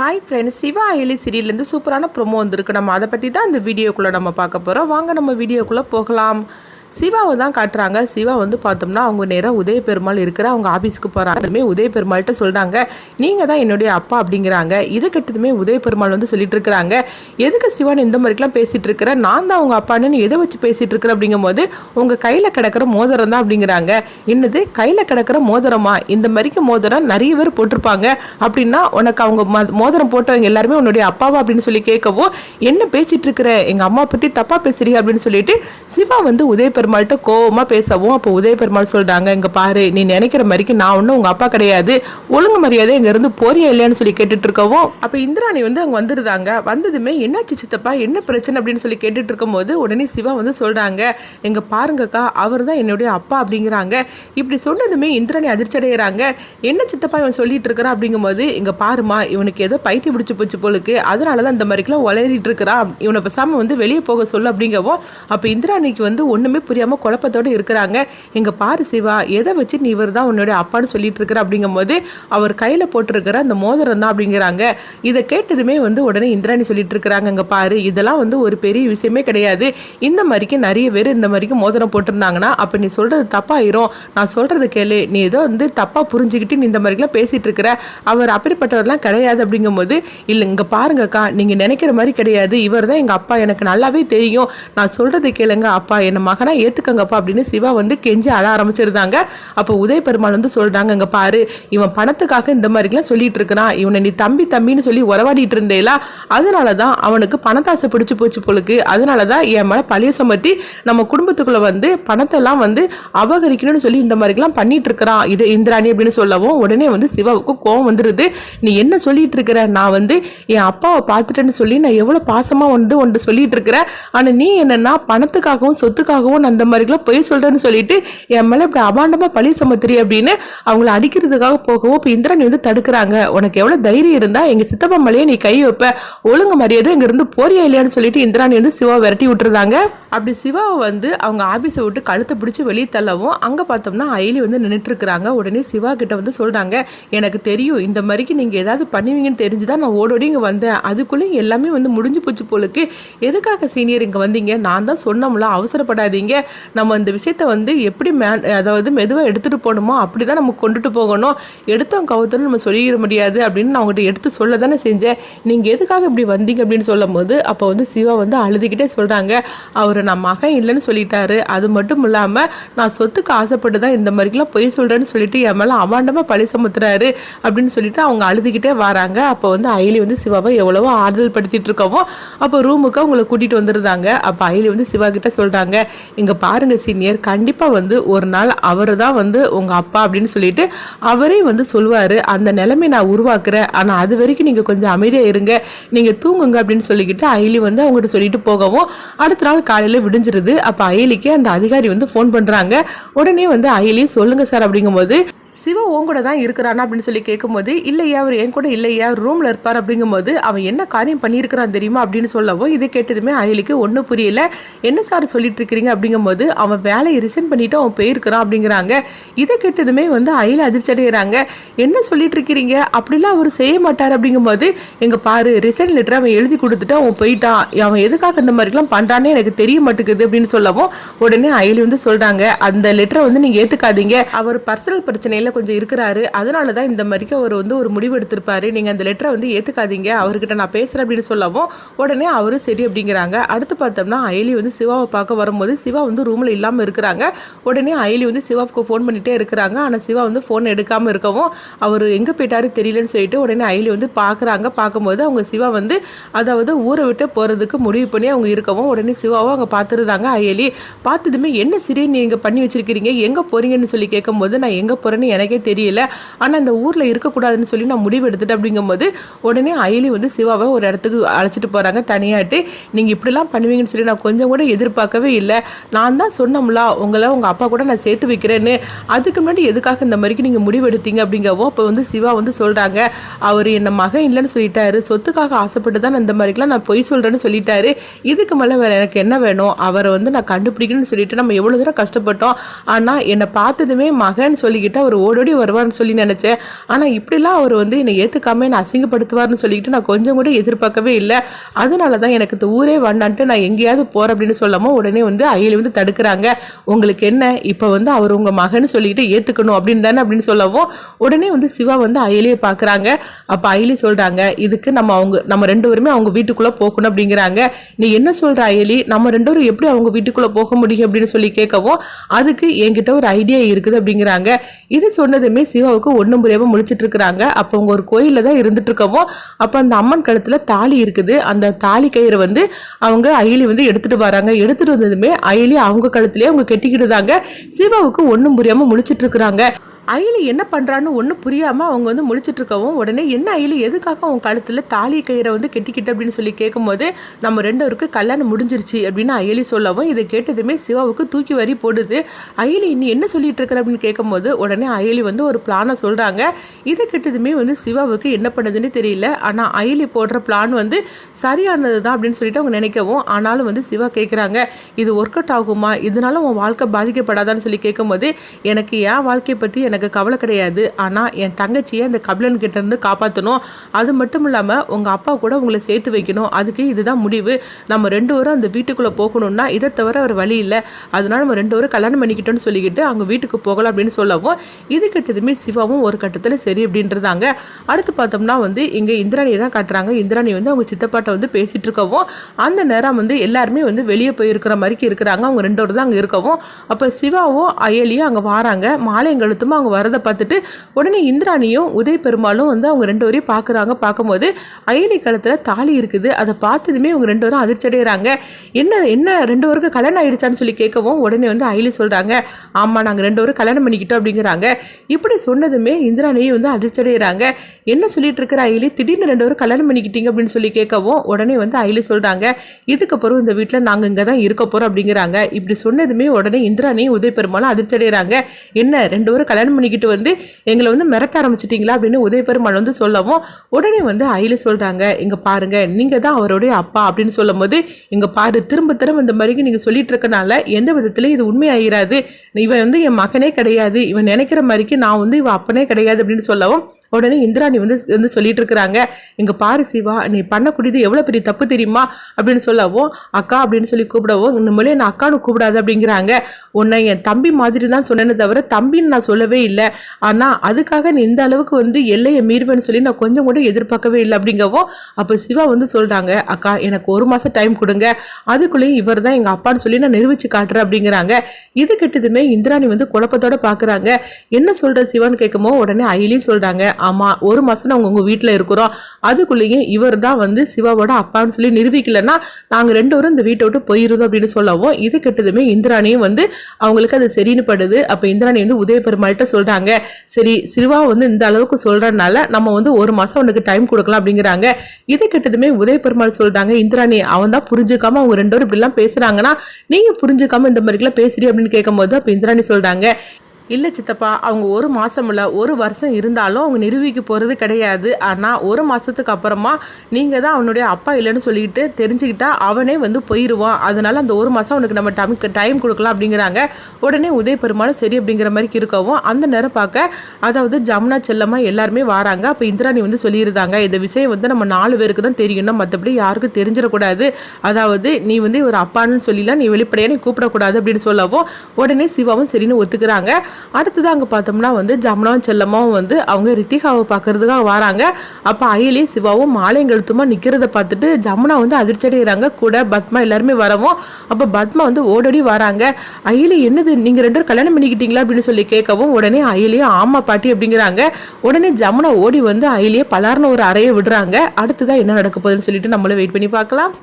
Hi friends Siva Ayali சீரியல்லேருந்து சூப்பரான promo வந்திருக்கு. நம்ம அதை பற்றி தான் இந்த வீடியோக்குள்ளே நம்ம பார்க்க போகிறோம் வாங்க நம்ம வீடியோக்குள்ளே போகலாம். சிவாவை தான் காட்டுறாங்க. சிவா வந்து பார்த்தோம்னா அவங்க நேராக உதய பெருமாள் இருக்கிற அவங்க ஆஃபீஸ்க்கு போகிறாங்க அதுமே உதய பெருமாள்கிட்ட சொல்கிறாங்க நீங்கள் தான் என்னுடைய அப்பா அப்படிங்கிறாங்க. இது கட்டதுமே உதய பெருமாள் வந்து சொல்லிட்டு இருக்கிறாங்க. எதுக்கு சிவான் இந்த மாதிரிலாம் பேசிகிட்டு இருக்கிற? நான் தான் அவங்க அப்பான்னு எதை வச்சு பேசிகிட்டு இருக்கிற? அப்படிங்கும்போது உங்கள் கையில் கிடக்கிற மோதிரம் தான் அப்படிங்கிறாங்க. என்னது? கையில் கிடக்கிற மோதிரமா? இந்த மாதிரிக்கு மோதிரம் நிறைய பேர் போட்டிருப்பாங்க. அப்படின்னா உனக்கு அவங்க மோதிரம் போட்டவங்க எல்லாருமே உன்னுடைய அப்பாவா? அப்படின்னு சொல்லி கேட்கவும் என்ன பேசிகிட்டு இருக்கிற? எங்கள் அம்மா பற்றி தப்பாக பேசுறீங்க அப்படின்னு சொல்லிட்டு சிவா வந்து உதய பெருமாள்கிட்ட கோபமாக பேசவும் அப்போ உதய பெருமாள் சொல்கிறாங்க இங்கே பாரு நீ நினைக்கிற மாதிரிக்கு நான் ஒன்றும் உங்கள் அப்பா கிடையாது. ஒழுங்கு மரியாதை இங்கேருந்து போறியா இல்லையான்னு சொல்லி கேட்டுட்டு இருக்கவும். அப்போ இந்திராணி வந்து அங்கே வந்துருந்தாங்க வந்ததுமே என்னாச்சு சித்தப்பா? என்ன பிரச்சனை? அப்படின்னு சொல்லி கேட்டுட்டு இருக்கும்போது உடனே சிவா வந்து சொல்கிறாங்க எங்கள் பாருங்கக்கா அவர் தான் என்னுடைய அப்பா அப்படிங்கிறாங்க. இப்படி சொன்னதுமே இந்திராணி அதிர்ச்சி அடைகிறாங்க என்ன சித்தப்பா இவன் சொல்லிட்டு இருக்கிறா? அப்படிங்கும்போது இங்கே பாருமா இவனுக்கு ஏதோ பைத்தி பிடிச்சி போச்சு போலுக்கு. அதனால தான் இந்த மாதிரிக்கெல்லாம் உளறிட்டு இருக்கிறான். இவனை பேசாம வந்து வெளியே போக சொல்ல அப்படிங்கவும் அப்போ இந்திராணிக்கு வந்து ஒன்றுமே புரியாமல் குழப்பத்தோடு இருக்கிறாங்க. எங்கள் பாரு சிவா எதை வச்சு நீ இவர் தான் உன்னுடைய அப்பான்னு சொல்லிட்டு இருக்கிற அப்படிங்கும்போது அவர் கையில் போட்டிருக்கிற அந்த மோதிரம் தான் அப்படிங்கிறாங்க. இதை கேட்டதுமே வந்து உடனே இந்திராணி சொல்லிட்டு இருக்கிறாங்க இங்கே பாரு இதெல்லாம் வந்து ஒரு பெரிய விஷயமே கிடையாது. இந்த மாதிரிக்கு நிறைய பேர் இந்த மாதிரிக்கு மோதிரம் போட்டிருந்தாங்கன்னா அப்போ நீ சொல்கிறது தப்பாயிரும். நான் சொல்கிறது கேளு. நீ ஏதோ வந்து தப்பாக புரிஞ்சுக்கிட்டு நீ இந்த மாதிரிலாம் பேசிகிட்டு இருக்கிற அவர் அப்படிப்பட்டவர்லாம் கிடையாது. அப்படிங்கும்போது இல்லை இங்கே பாருங்கக்கா நீங்கள் நினைக்கிற மாதிரி கிடையாது. இவர் தான் எங்கள் அப்பா. எனக்கு நல்லாவே தெரியும். நான் சொல்கிறது கேளுங்க அப்பா. என் மகனா ஏற்றுக்கங்கப்பா அப்படின்னு சிவா வந்து கெஞ்சி அழ ஆரம்பிச்சிருந்தாங்க. அப்போ உதய பெருமாள் வந்து சொல்கிறாங்க இங்கே பாரு இவன் பணத்துக்காக இந்த மாதிரிலாம் சொல்லிட்டு இருக்கிறான். இவனை நீ தம்பி தம்பின்னு சொல்லி உறவாடிட்டு இருந்தேலா. அதனால தான் அவனுக்கு பணத்தாசை பிடிச்சி போச்சு போலுக்கு. அதனால தான் என் மேலே பழைய சுமத்தி நம்ம குடும்பத்துக்குள்ள வந்து பணத்தெல்லாம் வந்து அபகரிக்கணும்னு சொல்லி இந்த மாதிரிலாம் பண்ணிட்டு இருக்கிறான். இது இந்திராணி அப்படின்னு சொல்லவும் உடனே வந்து சிவாவுக்கு கோவம் வந்துடுது நீ என்ன சொல்லிட்டு இருக்கிற? நான் வந்து என் அப்பாவை பார்த்துட்டேன்னு சொல்லி நான் எவ்வளோ பாசமாக வந்து ஒன்று சொல்லிட்டு இருக்கிறேன். ஆனால் நீ என்னன்னா பணத்துக்காகவும் சொத்துக்காகவும் நான் அந்த மாதிரிலாம் பொய் சொல்கிறேன்னு சொல்லிட்டு என் மேலே இப்படி அபாண்டமாக பழி சுமத்துறி அப்படின்னு அவங்கள அடிக்கிறதுக்காக போகவும் இப்போ இந்திராணி வந்து தடுக்கிறாங்க. உனக்கு எவ்வளோ தைரியம் இருந்தால் எங்கள் சித்தப்பா மேலேயே நீ கை வைப்ப. ஒழுங்கு மரியாதை இங்கேருந்து போறியா இல்லையான்னு சொல்லிட்டு இந்திராணி வந்து சிவா விரட்டி விட்டுருந்தாங்க. அப்படி சிவாவை வந்து அவங்க ஆஃபீஸை விட்டு கழுத்தை பிடிச்சி வெளியே தள்ளவும் அங்கே பார்த்தோம்னா ஐலி வந்து நின்றுட்டுருக்குறாங்க உடனே சிவா கிட்ட வந்து சொல்கிறாங்க எனக்கு தெரியும் இந்த மாதிரிக்கு நீங்கள் ஏதாவது பண்ணுவீங்கன்னு தெரிஞ்சு தான் நான் ஓடோடி இங்கே வந்தேன். அதுக்குள்ளே எல்லாமே வந்து முடிஞ்சு போச்சு போலுக்கு. எதுக்காக சீனியர் இங்கே வந்தீங்க? நான் தான் சொன்னோம்ல அவசரப்படாதீங்க. நம்ம இந்த விஷயத்த வந்து எப்படி மே அதாவது மெதுவாக எடுத்துகிட்டு போகணுமோ அப்படி தான் நம்ம கொண்டுட்டு போகணும். எடுத்தோம் கவுத்தோன்னு நம்ம சொல்லிட முடியாது அப்படின்னு நான் அவங்ககிட்ட எடுத்து சொல்ல தானே செஞ்சேன். நீங்கள் எதுக்காக இப்படி வந்தீங்க? அப்படின்னு சொல்லும் போது அப்போ வந்து சிவா வந்து அழுதுகிட்டே சொல்கிறாங்க அவர் நான் மகன் இல்லைன்னு சொல்லிட்டாரு. அது மட்டும் இல்லாமல் நான் சொத்துக்கு ஆசைப்பட்டு தான் இந்த மாதிரிக்கெல்லாம் பொய் சொல்கிறேன்னு சொல்லிட்டு என் மேலே அவாண்டமாக பழி சுமத்துறாரு அப்படின்னு சொல்லிட்டு அவங்க அழுதுகிட்டே வராங்க. அப்போ வந்து அயலி வந்து சிவாவை எவ்வளவோ ஆறுதல் படுத்திட்டு இருக்கவும் அப்போ ரூமுக்கு அவங்கள கூட்டிகிட்டு வந்துருந்தாங்க. அப்போ அயலி வந்து சிவா கிட்ட சொல்கிறாங்க இங்கே பாருங்க சீனியர் கண்டிப்பாக வந்து ஒரு நாள் அவர் தான் வந்து உங்கள் அப்பா அப்படின்னு சொல்லிட்டு அவரே வந்து சொல்லுவார் அந்த நிலைமை நான் உருவாக்குறேன். ஆனால் அது வரைக்கும் நீங்கள் கொஞ்சம் அமைதியாக இருங்க. நீங்கள் தூங்குங்க அப்படின்னு சொல்லிக்கிட்டு அயலி வந்து அவங்ககிட்ட சொல்லிட்டு போகவும் அடுத்த நாள் காலையில் விடிஞ்சிருது. அப்போ அயலிக்கு அந்த அதிகாரி வந்து ஃபோன் பண்ணுறாங்க உடனே வந்து அயலி சொல்லுங்க சார். அப்படிங்கும்போது சிவா உன் கூட தான் இருக்கிறானா அப்படின்னு சொல்லி கேட்கும்போது இல்லையா அவர் என் கூட இல்லையா? ரூமில் இருப்பார். அப்படிங்கும்போது அவன் என்ன காரியம் பண்ணியிருக்கிறான் தெரியுமா? அப்படின்னு சொல்லவும் இது கேட்டதுமே அயலிக்கு ஒன்றும் புரியல. என்ன சார் சொல்லிட்டு இருக்கிறீங்க அப்படிங்கும்போது அவன் வேலையை ரிசைன் பண்ணிட்டு அவன் போயிருக்கிறான் அப்படிங்கிறாங்க. இதை கேட்டதுமே வந்து அயல் அதிர்ச்சி அடைகிறாங்க. என்ன சொல்லிட்டு இருக்கிறீங்க அப்படிலாம் அவர் செய்ய மாட்டார் அப்படிங்கும்போது எங்க பாரு ரிசைன் லெட்டர் அவன் எழுதி கொடுத்துட்டு அவன் போயிட்டான். அவன் எதுக்காக இந்த மாதிரிலாம் பண்ணுறான்னு எனக்கு தெரிய மாட்டேங்குது அப்படின்னு சொல்லவும் உடனே அயலி வந்து சொல்றாங்க. அந்த லெட்டரை வந்து நீங்க ஏத்துக்காதீங்க. அவர் பர்சனல் பிரச்சனையில் கொஞ்சம் இருக்கிறாரு. அதனால தான் இந்த மாதிரிக்கு அவர் வந்து ஒரு முடிவு எடுத்திருப்பாரு. நீங்கள் அந்த லெட்டரை வந்து ஏற்றுக்காதீங்க அவர்கிட்ட நான் பேசுகிறேன் அப்படின்னு சொல்லவும் உடனே அவரும் சரி அப்படிங்கிறாங்க. அடுத்து பார்த்தோம்னா அயலி வந்து சிவாவை பார்க்க வரும்போது சிவா வந்து ரூமில் இல்லாமல் இருக்கிறாங்க. உடனே அயலி வந்து சிவாவுக்கு ஃபோன் பண்ணிகிட்டே இருக்கிறாங்க. ஆனால் சிவா வந்து ஃபோன் எடுக்காமல் இருக்கவும் அவர் எங்கே போயிட்டாரு தெரியலன்னு சொல்லிட்டு உடனே அயலி வந்து பார்க்குறாங்க பார்க்கும்போது அவங்க சிவா வந்து அதாவது ஊரை விட்டு போகிறதுக்கு முடிவு பண்ணி அவங்க இருக்கவும் உடனே சிவாவும் அவங்க பார்த்துருந்தாங்க அயலி. பார்த்ததுமே என்ன சரி நீங்கள் பண்ணி வச்சிருக்கிறீங்க? எங்கே போகிறீங்கன்னு சொல்லி கேட்கும்போது நான் எங்கே போகிறேன்னு எனக்கே தெரியல. ஆனால் அந்த ஊரில் இருக்கக்கூடாதுன்னு சொல்லி நான் முடிவு எடுத்துட்டு அப்படிங்கும்போது உடனே அயலி வந்து சிவாவை ஒரு இடத்துக்கு அழைச்சிட்டு போகிறாங்க தனியாட்டு. நீங்கள் இப்படிலாம் பண்ணுவீங்கன்னு சொல்லி நான் கொஞ்சம் கூட எதிர்பார்க்கவே இல்லை. நான் தான் சொன்னோம்ல உங்களை உங்கள் அப்பா கூட நான் சேர்த்து வைக்கிறேன்னு. அதுக்கு முன்னாடி எதுக்காக இந்த மாதிரிக்கு நீங்கள் முடிவெடுத்தீங்க அப்படிங்கவோ அப்போ வந்து சிவா வந்து சொல்கிறாங்க அவர் என்ன மகன் இல்லைன்னு சொல்லிட்டாரு. சொத்துக்காக ஆசைப்பட்டு தான் நான் இந்த மாதிரிக்கெலாம் நான் பொய் சொல்கிறேன்னு சொல்லிட்டாரு. இதுக்கு மேலே வேறு எனக்கு என்ன வேணும்? அவரை வந்து நான் கண்டுபிடிக்கணும்னு சொல்லிட்டு நம்ம எவ்வளோ தூரம் கஷ்டப்பட்டோம். ஆனால் என்னை பார்த்ததுமே மகன் சொல்லிக்கிட்டு அவர் ஓடோடி வருவார்னு சொல்லி நினச்சேன். ஆனால் இப்படிலாம் அவர் வந்து என்னை ஏற்றுக்காம என்னை அசிங்கப்படுத்துவார்னு சொல்லிட்டு நான் கொஞ்சம் கூட எதிர்பார்க்கவே இல்லை. அதனால தான் எனக்கு இந்த ஊரே வேண்டான்ட்டு நான் எங்கேயாவது போகிறேன் அப்படின்னு சொல்லாமல் உடனே வந்து அயலி வந்து தடுக்கிறாங்க. உங்களுக்கு என்ன? இப்போ வந்து அவர் உங்கள் மகன்னு சொல்லிட்டு ஏற்றுக்கணும் அப்படின்னு தானே? அப்படின்னு சொல்லவும் உடனே வந்து சிவா வந்து அயலியை பார்க்குறாங்க அப்போ அயலி சொல்கிறாங்க இதுக்கு நம்ம அவங்க நம்ம ரெண்டு பேருமே அவங்க வீட்டுக்குள்ளே போகணும் அப்படிங்கிறாங்க. நீ என்ன சொல்கிற அயலி? நம்ம ரெண்டு பேரும் எப்படி அவங்க வீட்டுக்குள்ளே போக முடியும்? அப்படின்னு சொல்லி கேட்கவும் அதுக்கு என்கிட்ட ஒரு ஐடியா இருக்குது அப்படிங்கிறாங்க. இது சொன்னதுமே சிவாவுக்கு ஒன்றும் புரியாமல் முழிச்சிட்டு இருக்கிறாங்க. அப்போ அவங்க ஒரு கோயிலில் தான் இருந்துட்டு இருக்கவும் அப்போ அந்த அம்மன் கழுத்தில் தாலி இருக்குது. அந்த தாலி கயிறை வந்து அவங்க அயிலி வந்து எடுத்துட்டு வராங்க. எடுத்துட்டு வந்ததுமே அயிலி அவங்க கழுத்துலேயே அவங்க கெட்டிக்கிட்டுதாங்க சிவாவுக்கு ஒன்றும் புரியாமல் முழிச்சிட்டு இருக்கிறாங்க. அயலி என்ன பண்ணுறான்னு ஒன்றும் புரியாமல் அவங்க வந்து முழிச்சிட்டு இருக்கவும் உடனே என்ன அயலி எதுக்காக அவங்க கழுத்தில் தாலி கயிறை வந்து கெட்டிக்கிட்டு? அப்படின்னு சொல்லி கேட்கும்போது நம்ம ரெண்டவருக்கு கல்யாணம் முடிஞ்சிருச்சு அப்படின்னு அயலி சொல்லவும் இதை கேட்டதுமே சிவாவுக்கு தூக்கி வரி போடுது. அயலி நீ என்ன சொல்லிட்டு இருக்கிற? அப்படின்னு கேட்கும்போது உடனே அயலி வந்து ஒரு பிளானை சொல்கிறாங்க இதை கேட்டதுமே வந்து சிவாவுக்கு என்ன பண்ணுதுன்னு தெரியல. ஆனால் அயலி போடுற பிளான் வந்து சரியானது தான் அப்படின்னு சொல்லிட்டு அவங்க நினைக்கவும் ஆனாலும் வந்து சிவா கேட்குறாங்க இது ஒர்க் அவுட் ஆகுமா? இதனால உன் வாழ்க்கை பாதிக்கப்படாதான்னு சொல்லி கேட்கும்போது எனக்கு என் வாழ்க்கையை பற்றி எனக்கு எனக்கு கவலை கிடையாது. ஆனால் என் தங்கச்சியை அந்த கபிலன்கிட்டேருந்து இருந்து காப்பாற்றணும் அது மட்டும் இல்லாமல் உங்கள் அப்பா கூட உங்களை சேர்த்து வைக்கணும். அதுக்கு இதுதான் முடிவு. நம்ம ரெண்டு பேரும் அந்த வீட்டுக்குள்ளே போகணும்னா இதை தவிர ஒரு வழி இல்லை. அதனால் நம்ம ரெண்டு பேரும் கல்யாணம் பண்ணிக்கிட்டோன்னு சொல்லிக்கிட்டு அவங்க வீட்டுக்கு போகலாம் அப்படின்னு சொல்லவும் இது கிட்டதுமே சிவாவும் ஒரு கட்டத்தில் சரி அப்படின்றதாங்க. அடுத்து பார்த்தோம்னா வந்து இங்கே இந்திராணியை தான் காட்டுறாங்க. இந்திராணி வந்து அவங்க சித்தப்பாட்ட வந்து பேசிகிட்டு இருக்கவும் அந்த நேரம் வந்து எல்லாருமே வந்து வெளியே போயிருக்கிற மாதிரிக்கு இருக்கிறாங்க. அவங்க ரெண்டு பேரும் தான் அங்கே இருக்கவும். அப்போ சிவாவும் அயலியும் அங்கே வராங்க. மாலையங்கழுத்தும் அவங்க வரதை பார்த்துட்டு உடனே இந்திராணியும் உதய பெருமாளும் வந்து அவங்க ரெண்டு பேரையும் பார்க்குறாங்க. பார்க்கும்போது அயலி களத்தில் தாலி இருக்குது. அதை பார்த்ததுமே இவங்க ரெண்டு பேரும் அதிர்ச்சி அடைகிறாங்க என்ன என்ன ரெண்டு பேருக்கு கல்யாணம் ஆயிடுச்சான்னு சொல்லி கேட்கவும் உடனே வந்து அயலி சொல்கிறாங்க ஆமாம் நாங்கள் ரெண்டு பேரும் கல்யாணம் பண்ணிக்கிட்டோம் அப்படிங்கிறாங்க. இப்படி சொன்னதுமே இந்திராணியும் வந்து அதிர்ச்சி அடைகிறாங்க என்ன சொல்லிட்டு இருக்கிற அயலி? திடீர்னு ரெண்டு பேரும் கல்யாணம் பண்ணிக்கிட்டீங்க அப்படின்னு சொல்லி கேட்கவும் உடனே வந்து அயலி சொல்கிறாங்க இதுக்கப்புறம் இந்த வீட்டில் நாங்கள் இங்கே தான் இருக்க போகிறோம் அப்படிங்கிறாங்க. இப்படி சொன்னதுமே உடனே இந்திராணியும் உதய பெருமாளும் அதிர்ச்சி அடைகிறாங்க என்ன ரெண்டு பேரும் கல்யாணம் பண்ணிக்கிட்டு வந்து எங்களை வந்து மிரட்ட ஆரம்பிச்சிட்டிங்களா அப்படின்னு உதய பெருமாள் வந்து சொல்லவும் உடனே வந்து அயலி சொல்கிறாங்க இங்கே பாருங்க நீங்கள் தான் அவருடைய அப்பா அப்படின்னு சொல்லும்போது இங்கே பாரு திரும்ப திரும்ப இந்த மாதிரி நீங்கள் சொல்லிட்டு இருக்கனால எந்த விதத்துலையும் இது உண்மையாயிராது. இவன் வந்து என் மகனே கிடையாது. இவன் நினைக்கிற மாதிரிக்கு நான் வந்து இவன் அப்பனே கிடையாது அப்படின்னு சொல்லவும் உடனே இந்திராணி வந்து வந்து சொல்லிட்டு இருக்கிறாங்க இங்க பாரு சிவா நீ பண்ணக்கூடியது எவ்வளவு பெரிய தப்பு தெரியுமா? அப்படின்னு சொல்லவும் அக்கா அப்படின்னு சொல்லி கூப்பிடவும் இந்த மொழியை நான் அக்கானு கூப்பிடாது அப்படிங்கிறாங்க. உன்னை என் தம்பி மாதிரி தான் சொன்னேன்னு தவிர தம்பின்னு நான் சொல்லவே இல்லை. ஆனா அதுக்காக நீ இந்த அளவுக்கு வந்து எல்லையை மீறுவேன்னு சொல்லி நான் கொஞ்சம் கூட எதிர்பார்க்கவே இல்லை அப்படிங்கவும் அப்போ சிவா வந்து சொல்றாங்க அக்கா எனக்கு ஒரு மாசம் டைம் கொடுங்க. அதுக்குள்ளேயும் இவர் தான் எங்க அப்பான்னு சொல்லி நான் நிரூபிச்சு காட்டுறேன் அப்படிங்கிறாங்க. இது கிட்டதுமே இந்திராணி வந்து குழப்பத்தோட பாக்குறாங்க. என்ன சொல்ற சிவான்னு கேட்குமோ உடனே அயிலையும் சொல்றாங்க ஆமாம் ஒரு மாதம் நாங்கள் உங்கள் வீட்டில் இருக்கிறோம். அதுக்குள்ளேயும் இவர் தான் வந்து சிவாவோட அப்பான்னு சொல்லி நிரூபிக்கலைன்னா நாங்கள் ரெண்டு பேரும் இந்த வீட்டை விட்டு போயிருந்தோம் அப்படின்னு சொல்லவும் இது கெட்டதுமே இந்திராணியும் வந்து அவங்களுக்கு அது சரின்னு படுது. அப்போ இந்திராணி வந்து உதய பெருமாள்கிட்ட சொல்கிறாங்க சரி சிவா வந்து இந்த அளவுக்கு சொல்கிறனால நம்ம வந்து ஒரு மாதம் உனக்கு டைம் கொடுக்கலாம் அப்படிங்கிறாங்க. இது கெட்டதுமே உதய பெருமாள் சொல்கிறாங்க இந்திராணி அவன் தான் புரிஞ்சுக்காம அவங்க ரெண்டு பேரும் இப்படிலாம் பேசுகிறாங்கன்னா நீங்கள் புரிஞ்சுக்காம இந்த மாதிரிலாம் பேசுறீ அப்படின்னு கேட்கும்போது அப்போ இந்திராணி சொல்கிறாங்க இல்லை சித்தப்பா அவங்க ஒரு மாதம் இல்லை ஒரு வருஷம் இருந்தாலும் அவங்க நிரூபிக்க போகிறது கிடையாது. ஆனால் ஒரு மாதத்துக்கு அப்புறமா நீங்கள் தான் அவனுடைய அப்பா இல்லைன்னு சொல்லிட்டு தெரிஞ்சுக்கிட்டா அவனே வந்து போயிடுவான் அதனால் அந்த ஒரு மாதம் அவனுக்கு நம்ம டைம் டைம் கொடுக்கலாம் அப்படிங்கிறாங்க. உடனே உதய பெருமாளும் சரி அப்படிங்கிற மாதிரி இருக்கவும் அந்த நேரம் பார்க்க அதாவது ஜமுனா செல்லம்மா எல்லாருமே வராங்க. அப்போ இந்திராணி வந்து சொல்லியிருந்தாங்க இந்த விஷயம் வந்து நம்ம நாலு பேருக்கு தான் தெரியணும் மற்றபடி யாருக்கும் தெரிஞ்சிடக்கூடாது. அதாவது நீ வந்து ஒரு அப்பான்னு சொல்லிலாம் நீ வெளிப்படையாக நீ கூப்பிடக்கூடாது அப்படின்னு சொல்லவும் உடனே சிவாவும் சரின்னு ஒத்துக்கிறாங்க. அடுத்ததாக அங்கே பார்த்தோம்னா வந்து ஜமுனாவும் செல்லமாவும் வந்து அவங்க ரித்திகாவை பார்க்கறதுக்காக வராங்க. அப்போ அயலையும் சிவாவும் மாலையங்கழுத்துமா நிற்கிறத பார்த்துட்டு ஜமுனா வந்து அதிர்ச்சி அடைகிறாங்க கூட பத்மா எல்லாருமே வரவும். அப்போ பத்மா வந்து ஓடோடி வராங்க. அயலி என்னது? நீங்கள் ரெண்டு பேரும் கல்யாணம் பண்ணிக்கிட்டீங்களா அப்படின்னு சொல்லி கேட்கவும் உடனே அயலியும் ஆமா பாட்டி அப்படிங்கிறாங்க. உடனே ஜமுனா ஓடி வந்து அயலியை பலார்னு ஒரு அறையை விடுறாங்க. அடுத்ததான் என்ன நடக்க போகுதுன்னு சொல்லிட்டு நம்மளும் வெயிட் பண்ணி பார்க்கலாம்.